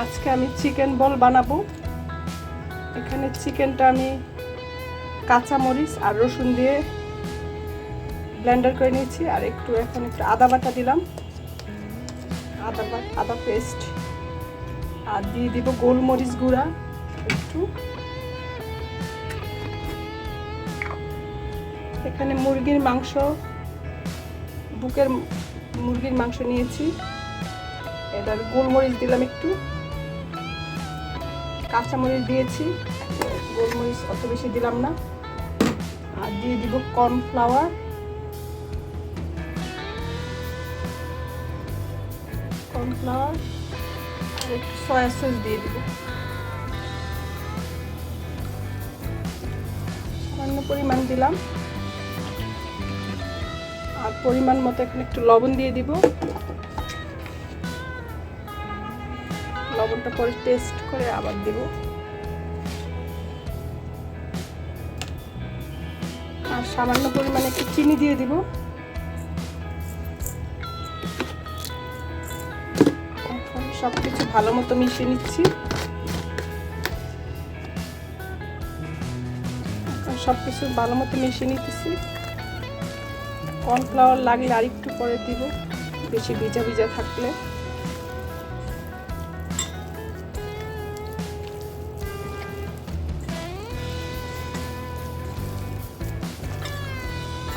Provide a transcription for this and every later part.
আজকে আমি চিকেন বল বানাবো। এখানে চিকেনটা আমি কাঁচা মরিচ আর রসুন দিয়ে ব্লেন্ডার করে নিয়েছি। আর একটু এখন একটু আদা বাটা দিলাম। আদা বাটা আদা পেস্ট আর দিয়ে দিব গোলমরিচ গুঁড়া একটু। এখানে মুরগির মাংস, বুকের মুরগির মাংস নিয়েছি। এবার গোলমরিচ দিলাম একটু। কাঁচামরিচ দিয়েছি। গোলমরিচ অত বেশি দিলাম না। আর দিয়ে দিব কর্নফ্লাওয়ার। কর্নফ্লাওয়ার। আর একটু সয়া সস দিয়ে দিব। সামান্য পরিমাণ দিলাম। আর পরিমাণ মতো এখানে একটু লবণ দিয়ে দিব। লবণটা পরে টেস্ট করে আবার দিব। আর সামান্য পরিমাণে একটু চিনি দিয়ে দিব। এখন সব কিছু ভালো মতো মিশিয়ে নিচ্ছি। এখন সব কিছু ভালো মতো মিশিয়ে নিতেছি। কর্নফ্লাওয়ার লাগলে আরেকটু পরে দিব, বেশি ভিজা ভিজা থাকলে।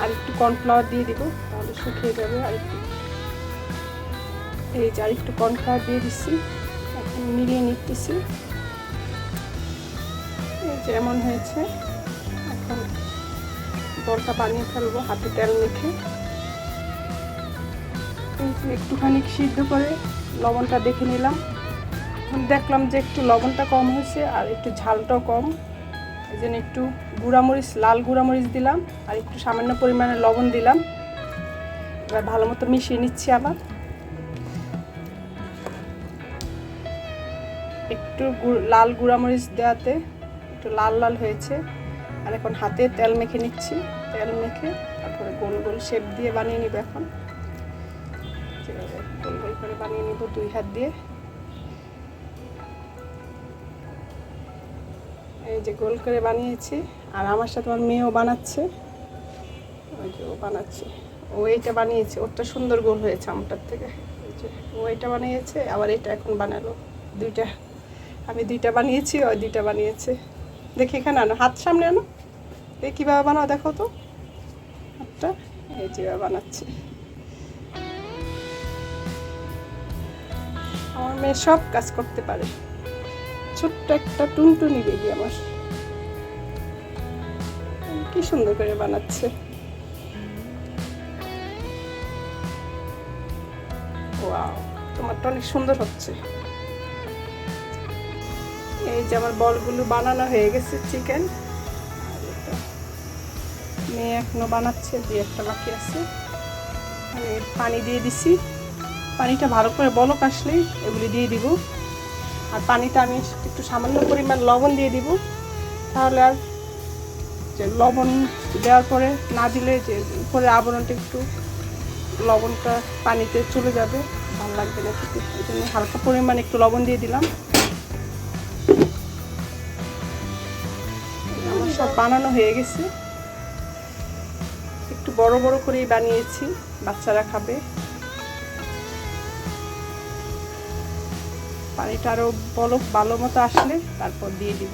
আর একটু কর্নফ্লাওয়ার দিয়ে দিব, তাহলে শুকিয়ে যাবে আর একটু এই যে আর একটু কর্নফ্লাওয়ার দিয়ে দিচ্ছি, এখন মিলিয়ে নিতেছি। এই যে এমন হয়েছে, এখন বলটা বানিয়ে ফেলব, হাতে তেল মেখে। একটুখানি সিদ্ধ করে লবণটা দেখে নিলাম। দেখলাম যে একটু লবণটা কম হয়েছে আর একটু ঝালটাও কম। এই জন্য একটু গুঁড়ামরিচ, লাল গুঁড়ামরিচ দিলাম আর একটু সামান্য পরিমাণে লবণ দিলাম। এবার ভালো মতো মিশিয়ে নিচ্ছি আবার। একটু লাল গুঁড়ামরিচ দেওয়াতে একটু লাল লাল হয়েছে। আর এখন হাতে তেল মেখে নিচ্ছি। তেল মেখে তারপরে গোল গোল শেপ দিয়ে বানিয়ে নিব এখন। গোল গোল করে বানিয়ে নিব দুই হাত দিয়ে। এই যে গোল করে বানিয়েছি, আর আমার সাথে আমার মেয়েও বানাচ্ছে। ওই যে ও বানাচ্ছে। ও এইটা বানিয়েছে, ওরটা সুন্দর গোল হয়েছে আমটার থেকে। ও এটা বানিয়েছে, আবার এটা এখন বানালো। দুইটা, আমি দুইটা বানিয়েছি ওই দুইটা বানিয়েছে। দেখি এখানে আনো। হাত সামনে আনো। দেখি কীভাবে বানাও দেখো তো। হাতটা এই যেভাবে বানাচ্ছি। আমার মেয়ে সব কাজ করতে পারে। ছোট্ট একটা টুনটুনি বেবি আমার। কি সুন্দর করে বানাচ্ছে। তোমারটা অনেক সুন্দর হচ্ছে। এই যে আমার বলগুলো বানানো হয়ে গেছে চিকেন। মেয়ে এখনও বানাচ্ছে, দুই একটা বাকি আছে। পানি দিয়ে দিছি। পানিটা ভালো করে বলক আসলেই এগুলি দিয়ে দিব। আর পানিটা আমি একটু সামান্য পরিমাণ লবণ দিয়ে দিব। তাহলে আর যে লবণ দেওয়ার পরে না দিলে যে উপরে আবরণটা একটু লবণটা পানিতে চলে যাবে। ভালো লাগবে না হালকা পরিমাণ একটু লবণ দিয়ে দিলাম। সব বানানো হয়ে গেছে। একটু বড় বড় করেই বানিয়েছি, বাচ্চারা খাবে। পানিটা আরও বলক ভালো মতো আসলে তারপর দিয়ে দিব।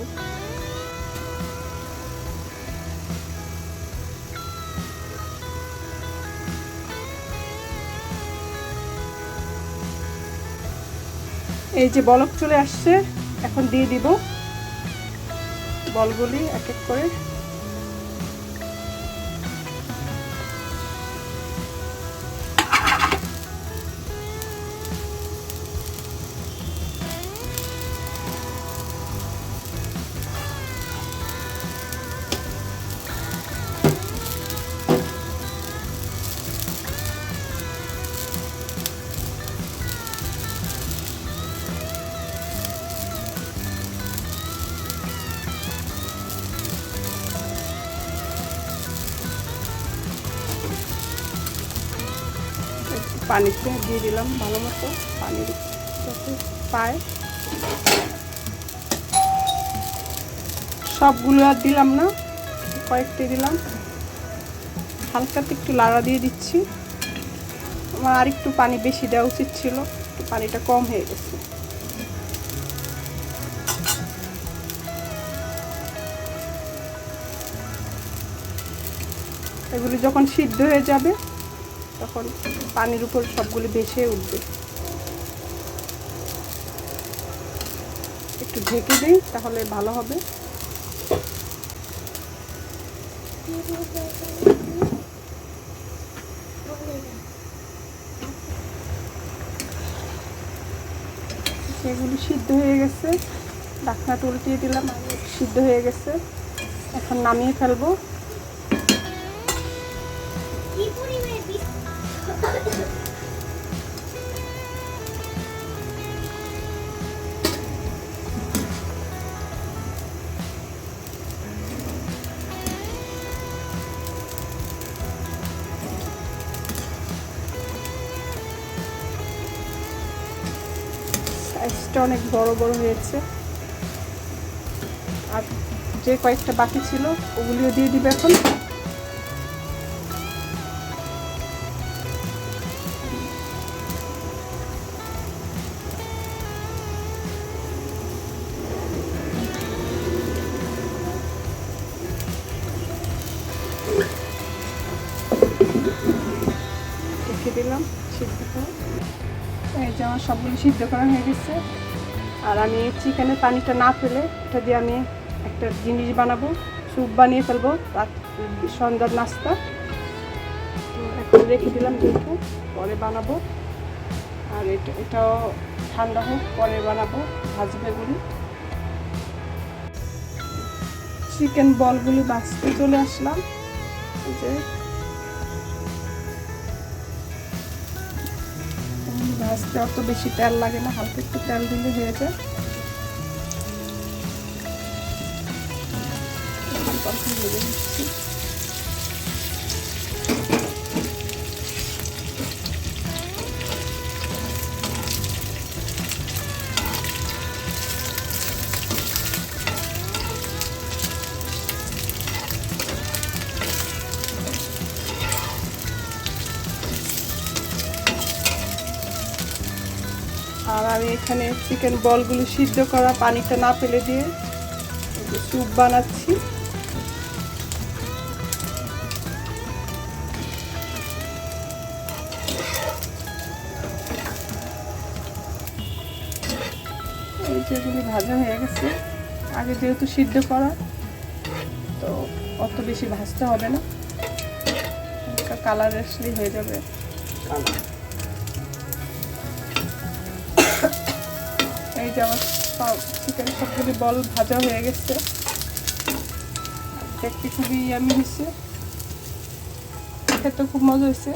এই যে বলক চলে আসছে, এখন দিয়ে দিব। বলগুলি এক এক করে পানিতে দিয়ে দিলাম ভালো মতো। পানি পায়। সবগুলো আর দিলাম না, কয়েকটি দিলাম। হালকাতে একটু লাড়া দিয়ে দিচ্ছি। আমার আর একটু পানি বেশি দেওয়া উচিত ছিল, একটু পানিটা কম হয়ে গেছে। এগুলি যখন সিদ্ধ হয়ে যাবে তখন পানির উপর সবগুলি ভেসে উঠবে। একটু ঢেকে দিই, তাহলে ভালো হবে। সেগুলি সিদ্ধ হয়ে গেছে। ডাকনাটা উল্টিয়ে দিলাম, সিদ্ধ হয়ে গেছে। এখন নামিয়ে ফেলব। সাইজটা অনেক বড় বড় হয়েছে। আর যে কয়েকটা বাকি ছিল, ওগুলিও দিয়ে দিবে এখন। রেখে দিলাম সিদ্ধ এই যে আমার সবগুলো সিদ্ধ করা হয়ে গেছে। আর আমি চিকেনের পানিটা না ফেলে এটা দিয়ে আমি একটা জিনিস বানাবো, স্যুপ বানিয়ে ফেলব, রাত সন্ধ্যার নাস্তা। তো রেখে দিলাম দেখে পরে বানাবো। আর এটা এটাও ঠান্ডা হোক, পরে বানাবো, ভাজবে গুলি চিকেন বলগুলি বাঁচতে চলে আসলাম। যে ভাজতে অত বেশি তেল লাগে না হালকা একটু তেল দিলে হয়ে যায়। আর আমি এখানে চিকেন বলগুলো সিদ্ধ করা পানিটা না ফেলে দিয়ে স্যুপ বানাচ্ছি। এই যেগুলি ভাজা হয়ে গেছে। আগে যেহেতু সিদ্ধ করা, তো অত বেশি ভাজতে হবে না। কালার আসলেই হয়ে যাবে। কালার এই যে আমার চিকেন সবগুলি বল ভাজা হয়ে গেছে। দেখতে খুবই ইয়ামি হয়েছে। খেতে খুব মজা হয়েছে।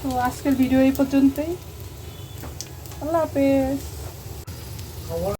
তো আজকের ভিডিও এই পর্যন্তই। আল্লাহ হাফেজ।